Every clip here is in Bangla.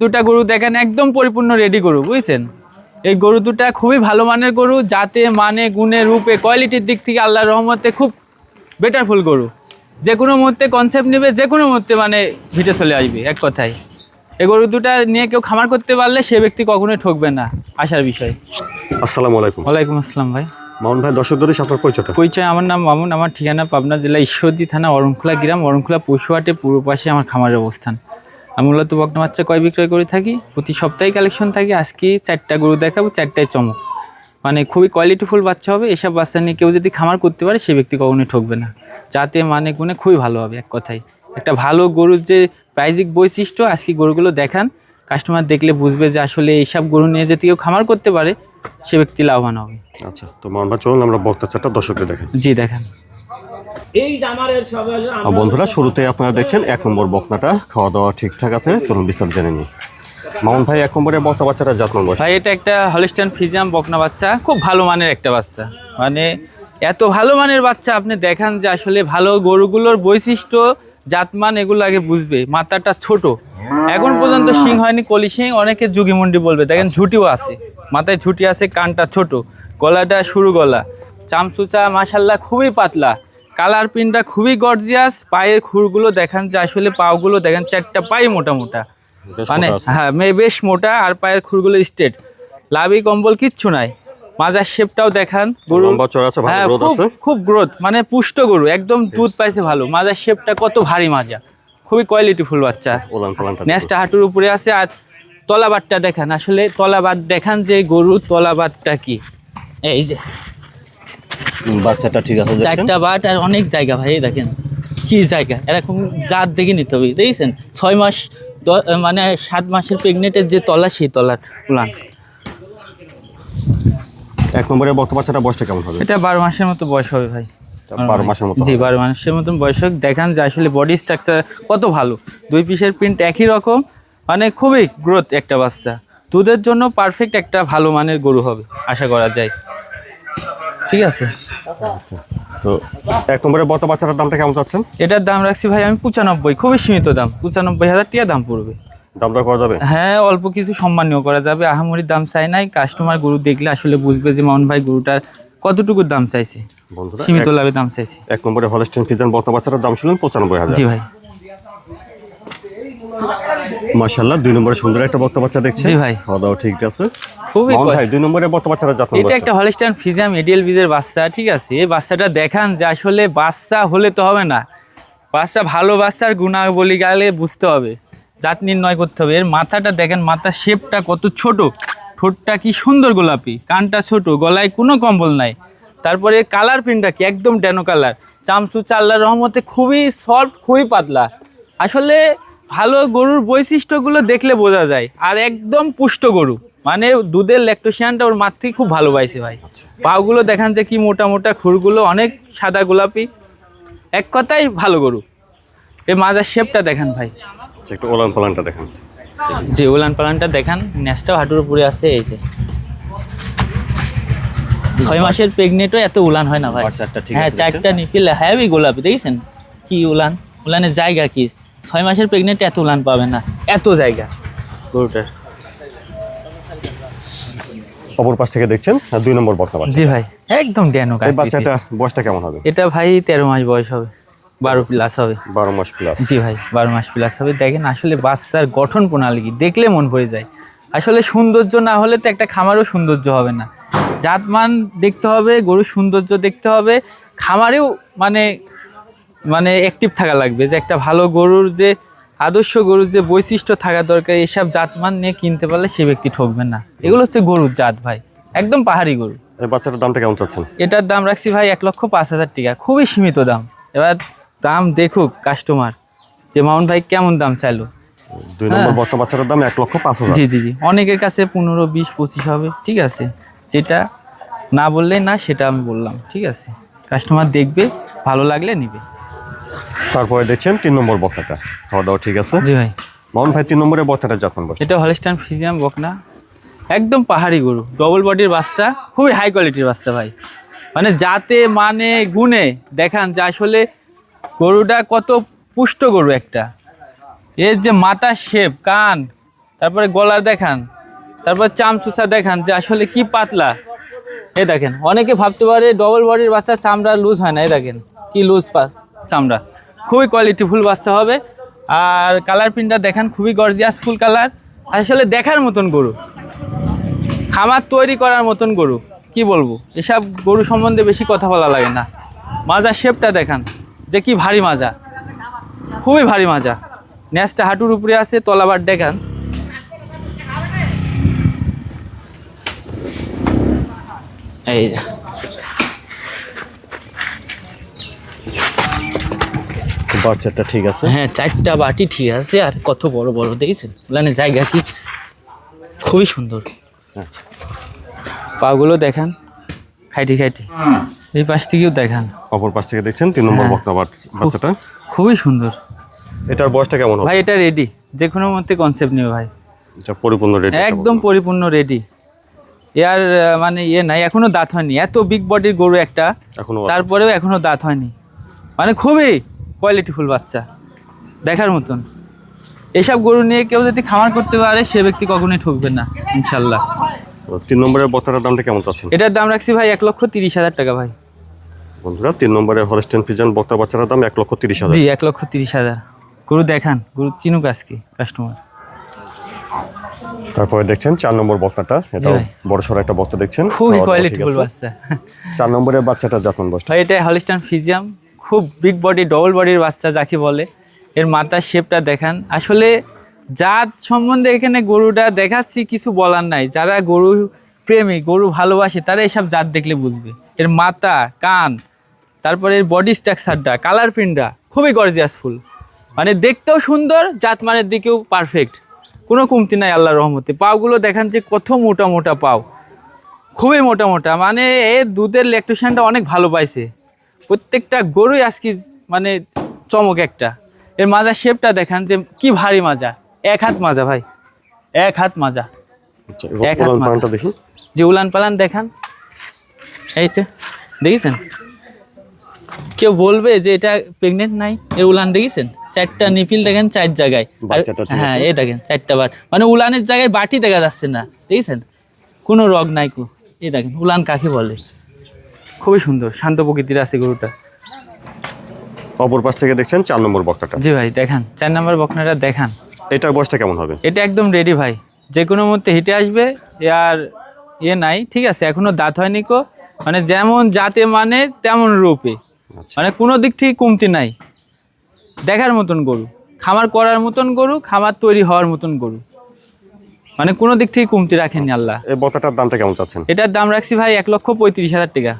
দুটা গরু দেখেন একদম পরিপূর্ণ রেডি গরু বুঝছেন? এই গরু দুটা খুবই ভালো মানের গরু জাতে মানে গুণে রূপে কোয়ালিটির দিক থেকে আল্লাহর রহমতে খুব বেটারফুল গরু। যে কোনো মুহূর্তে কনসেপ্ট নেবে যে কোনো মুহূর্তে মানে ভিটে চলে আসবে এক কথায়। এই গরু দুটা নিয়ে কেউ খামার করতে পারলে সে ব্যক্তি কখনোই ঠকবে না আসার বিষয়। আসসালামু আলাইকুম। ওয়ালাইকুম আসসালাম ভাই। মামুন ভাই দর্শক ধরে আপনার পরিচয়টা? পরিচয় আমার নাম মামুন আমার ঠিকানা পাবনা জেলা ঈশ্বরদী থানা অরণখোলা গ্রাম অরণখোলা পশুহাটে পূর্ব পাশে আমার খামারের অবস্থান। আমি মূলত বকনা বাচ্চা কয় বিক্রয় করে থাকি প্রতি সপ্তাহে কালেকশন থাকি আজকে চারটা গরু দেখাবো চারটায় চমক। মানে খুবই কোয়ালিটিফুল বাচ্চা হবে এসব বাচ্চা নিয়ে কেউ যদি খামার করতে পারে সে ব্যক্তি কখনোই ঠকবে না। যাতে মানে গুণে খুবই ভালো হবে এক কথায়। একটা ভালো গরুর যে প্রাইজিক বৈশিষ্ট্য আজকে গরুগুলো দেখান। কাস্টমার দেখলে বুঝবে যে আসলে এইসব গরু নিয়ে যদি কেউ খামার করতে পারে সে ব্যক্তি লাভবান হবে। আচ্ছা তো ভাই চলুন আমরা বক্তা চারটা দর্শকদের দেখেন জি দেখেন। বন্ধুরা শুরুতে আপনারা দেখছেন এক নম্বর বকনাটা। খাওয়া দাওয়া ঠিকঠাক আছে চলুন বিস্তারিত জেনে নিই। মামুন ভাই এক নম্বরে বক্তা বাচ্চাটা যত্ন ভাই এটা একটা হলিস্টান ফিজিয়াম বকনা বাচ্চা খুব ভালো মানের একটা বাচ্চা। মানে এত ভালো মানের বাচ্চা আপনি দেখান যে আসলে ভালো গরুগুলোর বৈশিষ্ট্য জাতমান এগুলো আগে বুঝবে। মাথাটা ছোট। এখন পর্যন্ত সিং হয়নি কলি সিং অনেকে যুগিমুন্ডি বলবে। দেখেন ঝুটিও আছে। মাথায় ঝুটি আছে কানটা ছোট। গলাটা সরু গলা। চামচুচা মাসাল্লাহ খুবই পাতলা। কালার পিনটা খুবই গর্জিয়াস পায়ের খুরগুলো দেখান যে আসলে পাগুলো দেখেন চারটা পাই মোটা মোটা মানে হ্যাঁ মেয়ে বেশ মোটা আর পায়ের খুরগুলো স্ট্রেট লাভি কম্বল কিচ্ছু নাই। মাজার শেপটাও দেখান। গরু হ্যাঁ খুব গ্রোথ মানে পুষ্ট গরু একদম দুধ পাইছে ভালো। মাজার শেপটা কত ভারী মাজা। খুবই কোয়ালিটিফুল বাচ্চা। ওলান হাঁটুর উপরে আছে আর তলাবারটা দেখান। আসলে তলাবার দেখান যে গরু তলাবারটা কি। এই যে। বাচ্চাটা ঠিক আছে চারটা বাট আর অনেক জায়গা ভাই দেখেন। কি জায়গা? এরকম জাত দেখে নিতে হবে দেখেছেন? ছয় মাস মানে সাত মাসের প্রেগনেন্টের যে তলা সেই তলার উলান এক নম্বরে বক্তা বাচ্চাটা বয়সটা কেমন হবে? এটা বারো মাসের মতো বয়স হবে ভাই। বারো মাসের মতো জি বারো মাসের মতন বয়স হোক। দেখান যে আসলে বডি স্ট্রাকচার কত ভালো। দুই পিসের প্রিন্ট একই রকম। মানে খুবই গ্রোথ একটা বাচ্চা। দুধের জন্য পারফেক্ট একটা ভালো মানের গরু হবে আশা করা যায়। ঠিক আছে। তো এক নম্বরে বত বাচ্চাটার দামটা কেমন চাচ্ছেন? এটার দাম রাখছি ভাই আমি পঁচানব্বই খুবই সীমিত দাম পঁচানব্বই হাজার টাকা দাম পড়বে। দাম দর করা যাবে? হ্যাঁ অল্প কিছু সম্মানীয় করা যাবে আহামরির দাম চাই নাই কাস্টমার গরু দেখলে আসলে বুঝবে যে মামুন ভাই গরুটার কতটুকু দাম চাইছে বন্ধুরা সীমিত লাভে দাম চাইছে। এক নম্বরে হলস্টেন ফিজান বত বাচ্চাটার দাম ছিলেন পঁচানব্বই হাজার। জি ভাই। মাশাল্লাহ দুই নম্বরে সুন্দর একটা বক্তা বাচ্চা দেখছি ভাই। খাওয়া দাওয়া ঠিক আছে। খুবই ভাই দুই নম্বরে বক্তা বাচ্চাটা যত্ন এটা একটা হলিস্টান ফিজিয়াম এডিএল বীজের বাচ্চা ঠিক আছে? এই বাচ্চাটা দেখান যে আসলে বাচ্চা হলে তো হবে না। বাচ্চা ভালো বাচ্চার গুণাবলী গেলে বুঝতে হবে জাত নির্ণয় করতে হবে। এর মাথাটা দেখেন মাথার শেপটা কত ছোট। ঠোঁটটা কি সুন্দর গোলাপি কানটা ছোট গলায় কোনো কম্বল নাই। তারপরে কালার প্রিন্টটা কি? একদম ড্যানো কালার চামচু চাল্লার রহমতে খুবই সফট খুবই পাতলা। আসলে ভালো গরুর বৈশিষ্ট্যগুলো দেখলে বোঝা যায় আর একদম পুষ্ট গরু। মানে দুধের ল্যাকটোসিয়ানটা ওর মার থেকে খুব ভালো পাইছে ভাই পাগুলো দেখান যে কি মোটা মোটা খুরগুলো অনেক সাদা গোলাপি। এক কথাই ভালো গরু। এই মাজার শেপটা দেখান ভাই। আচ্ছা, একটু ওলান পালানটা দেখান। যে উলান পালানটা দেখান। ন্যাসটাও হাঁটুর উপরে আছে এই যে। ছয় মাসের প্রেগনেন্টও এত উলান হয় না ভাই। হ্যাঁ চারটা নিপিল হ্যাভি গোলাপি দেখেছেন? কি উলান? উলানের জায়গা কি? ছয় মাসের প্রেগনেন্ট এত উলান পাবে না। এত জায়গা। গরুটার। অপর পাশ থেকে দেখছেন দুই নম্বর জি ভাই একদম ড্যানো এই বাচ্চাটা বয়সটা কেমন হবে? এটা ভাই তেরো মাস বয়স হবে বারো প্লাস হবে। বারো মাস প্লাস জি ভাই বারো মাস প্লাস হবে। দেখেন আসলে বাচ্চার গঠন প্রণালী কি? দেখলে মন ভরে যায়। আসলে সৌন্দর্য না হলে তো একটা খামারও সৌন্দর্য হবে না। জাতমান দেখতে হবে গরুর সৌন্দর্য দেখতে হবে। খামারেও মানে মানে অ্যাক্টিভ থাকা লাগবে যে একটা ভালো গরুর যে আদর্শ গরুর যে বৈশিষ্ট্য থাকা দরকার এসব জাতমান নিয়ে কিনতে পারলে সে ব্যক্তি ঠকবে না। এগুলো হচ্ছে গরুর জাত ভাই। একদম পাহাড়ি গরু। বাচ্চাটার দামটা কেমন চাচ্ছেন? এটার দাম রাখছি ভাই এক লক্ষ পাঁচ হাজার টাকা। খুবই সীমিত দাম। এবার দাম দেখুক কাস্টমার যে মাউন্ট ভাই কেমন দাম চাইলো? দুই নম্বর হ্যাঁ। বাচ্চাটার দাম এক লক্ষ পাঁচ হাজার। জি জি জি। অনেকের কাছে পনেরো বিশ পঁচিশ হবে। ঠিক আছে। যেটা না বললে না সেটা আমি বললাম। ঠিক আছে। কাস্টমার দেখবে ভালো লাগলে নিবে। তারপরে দেখছেন তিন নম্বর বক্তাটা। খাওয়া দাওয়া ঠিক আছে? জি ভাই। মামুন ভাই তিন নম্বরে বক্তাটা যখন বসে এটা হলিস্টান ফিজিয়াম বকনা। একদম পাহাড়ি গরু। ডবল বডির বাচ্চা খুবই হাই কোয়ালিটির বাচ্চা ভাই। মানে যাতে মানে গুণে দেখান যে আসলে গরুটা কত পুষ্ট গরু একটা। এর যে মাথা শেপ কান তারপরে গলার দেখান তারপর চামচুসা দেখান যে আসলে কি পাতলা। এ দেখেন অনেকে ভাবতে পারে ডবল বডির বাচ্চা চামড়া লুজ হয় না। এ দেখেন কি লুজ চামড়া। খুবই কোয়ালিটিফুল বাচ্চা হবে। আর কালার প্রিন্টটা দেখান, খুবই গর্জিয়াস ফুল কালার আসলে দেখার মতন গরু। খামার তৈরি করার মতন গরু। কি বলব? এসব গরু সম্বন্ধে বেশি কথা বলা লাগে না। মাজার শেপটা দেখান, যে কি ভারী মাজা। খুবই ভারী মাজা। ন্যাসটা হাঁটুর উপরে আছে, তলাবার দেখান। এই যে। বাচ্চাটা ঠিক আছে? হ্যাঁ চারটা বাটি ঠিক আছে আর কত বড় বড় দেখেছেন? ওখানে জায়গা কি খুবই সুন্দর। আচ্ছা। পাগুলো দেখান। খাইটি খাইটি। এই পাশ থেকেও দেখান। অপর পাশ থেকে দেখছেন তিন নম্বর হ্যাঁ। বকনা বাচ্চাটা। খুবই সুন্দর। এটার বয়সটা কেমন ভাই এটা রেডি যে কোনো মধ্যে কনসেপ্ট নেবে ভাই। এটা পরিপূর্ণ রেডি একদম পরিপূর্ণ রেডি এর মানে ইয়ে নাই এখনও দাঁত হয়নি। এত বিগ বডির গরু একটা। তারপরেও এখনও দাঁত হয়নি। মানে খুবই কোয়ালিটিফুল বাচ্চা। দেখার মতন। এসব গরু নিয়ে কেউ যদি খামার করতে পারে সে ব্যক্তি কখনোই ঠকবে না ইনশাল্লাহ। তিন নম্বরের বকনাটার দামটা কেমন চাচ্ছেন? এটার দাম রাখছি ভাই এক লক্ষ তিরিশ হাজার টাকা ভাই। বন্ধুরা তিন নম্বরে হলস্টেন ফিজান বক্তা বাচ্চাটার দাম এক লক্ষ তিরিশ হাজার। জি এক লক্ষ তিরিশ হাজার। গরু দেখান গরু চিনুক আজকে কাস্টমার তারপরে দেখছেন চার নম্বর বক্তাটা ভাই। বড় সড়ো একটা বক্তা দেখছেন। খুবই কোয়ালিটিফুল বাচ্চা। চার নম্বরের বাচ্চাটা যখন বসটা ভাই এটা হলিস্টান ফিজিয়াম খুব বিগ বডি ডবল বডির বাচ্চা যাকে বলে, এর মাথার শেপটা দেখান। আসলে জাত সম্বন্ধে এখানে গরুটা দেখাচ্ছি, কিছু বলার নাই। যারা গরু প্রেমী, গরু ভালোবাসে, তারা এসব জাত দেখলে বুঝবে। এর মাথা, কান, তারপরে এর বডি স্ট্রাকচারটা কালার প্রিন্টটা খুবই গর্জিয়াস ফুল। মানে দেখতেও সুন্দর, জাত মানের দিকেও পারফেক্ট কোনো কমতি নাই আল্লাহর রহমতে। পাওগুলো দেখান যে কত মোটা মোটা পাও। খুবই মোটা মোটা। মানে এর দুধের ল্যাকটেশনটা অনেক ভালো পাইছে। প্রত্যেকটা গরুই আজকে মানে চমক একটা। এর মাজার শেপটা দেখান যে কি ভারী মাজা। এক হাত মাজা ভাই। এক হাত মাজা। আচ্ছা, এক হাত। পালনটা দেখি। যে উলান পালান দেখান। এই যে দেখেছেন? কেউ বলবে যে এটা প্রেগনেন্ট নাই এর উলান দেখেছেন? চারটা নিপিল দেখেন চার জায়গায়। হ্যাঁ এই দেখেন চারটা বার মানে উলানের জায়গায় বাটি দেখা যাচ্ছে না দেখেছেন? কোনো রগ নাই কো। এই দেখেন উলান কাকে বলে? খুবই সুন্দর শান্ত প্রকৃতির আছে গরুটা। অপর পাশ থেকে দেখছেন চার নম্বর বক্তাটা। জি ভাই দেখান। চার নম্বর বকনাটা দেখান। এটার বয়সটা কেমন হবে? এটা একদম রেডি ভাই। যে কোনো মধ্যে হিটে আসবে আর ইয়ে নাই ঠিক আছে? এখনও দাঁত হয়নি কো। মানে যেমন জাতে মানে তেমন রূপে। আচ্ছা। মানে কোনো দিক থেকে কমতি নাই। দেখার মতন গরু। খামার করার মতন গরু খামার তৈরি হওয়ার মতন গরু। মানে কোনো দিক থেকে কমতি রাখেননি আল্লাহ। এই বক্তাটার দামটা কেমন চাচ্ছেন? এটার দাম রাখছি ভাই এক লক্ষ পঁয়ত্রিশ হাজার টাকা।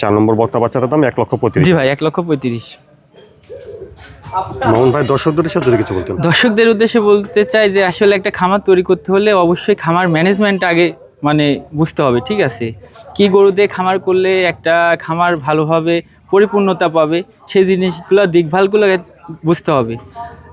চার নম্বর বক্তা বাচ্চাটার দাম এক লক্ষ পঁয়ত্রিশ। জি ভাই এক লক্ষ পঁয়ত্রিশ। মোহন ভাই দর্শকদের সাথে কিছু বলতেন। দর্শকদের উদ্দেশ্যে বলতে চাই যে আসলে একটা খামার তৈরি করতে হলে অবশ্যই খামার ম্যানেজমেন্ট আগে মানে বুঝতে হবে ঠিক আছে? কি গরু দিয়ে খামার করলে একটা খামার ভালোভাবে পরিপূর্ণতা পাবে সেই জিনিসগুলো দিকভালগুলো বুঝতে হবে।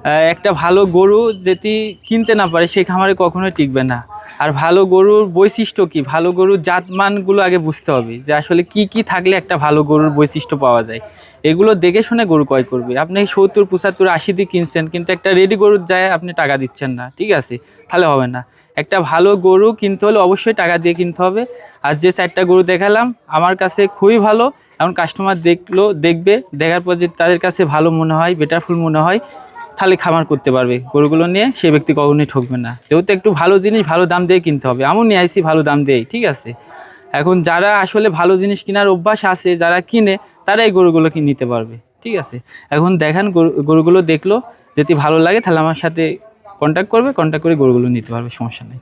একটা ভালো গরু যদি কিনতে না পারে সেই খামারে কখনোই টিকবে না। আর ভালো গরুর বৈশিষ্ট্য কি? ভালো গরুর জাতমানগুলো আগে বুঝতে হবে যে আসলে কি কি থাকলে একটা ভালো গরুর বৈশিষ্ট্য পাওয়া যায়। এগুলো দেখে শুনে গরু ক্রয় করবে। আপনি সত্তর, পঁচাত্তর, আশি দিয়ে কিনছেন, কিন্তু একটা রেডি গরুর যায় আপনি টাকা দিচ্ছেন না, ঠিক আছে? তাহলে হবে না। একটা ভালো গরু কিনতে হলে অবশ্যই টাকা দিয়ে কিনতে হবে। আর যে চারটা গরু দেখালাম, আমার কাছে খুবই ভালো। এখন কাস্টমার দেখল, দেখবে, দেখার পর যে তাদের কাছে ভালো মনে হয় বেটারফুল মনে হয় তাহলে খামার করতে পারবে। গরুগুলো নিয়ে সে ব্যক্তি কখনোই ঠকবে না। যেহেতু একটু ভালো জিনিস, ভালো দাম দিয়ে কিনতে হবে। আমিও নিয়ে আসি ভালো দাম দিয়েই, ঠিক আছে? এখন যারা আসলে ভালো জিনিস কেনার অভ্যাস আছে, যারা কিনে তারা এই গরুগুলো কি নিতে পারবে, ঠিক আছে? এখন দেখান গরুগুলো দেখল, যদি ভালো লাগে, তাহলে আমার সাথে কন্ট্যাক্ট করবে কন্ট্যাক্ট করে গরুগুলো নিতে পারবে, সমস্যা নেই।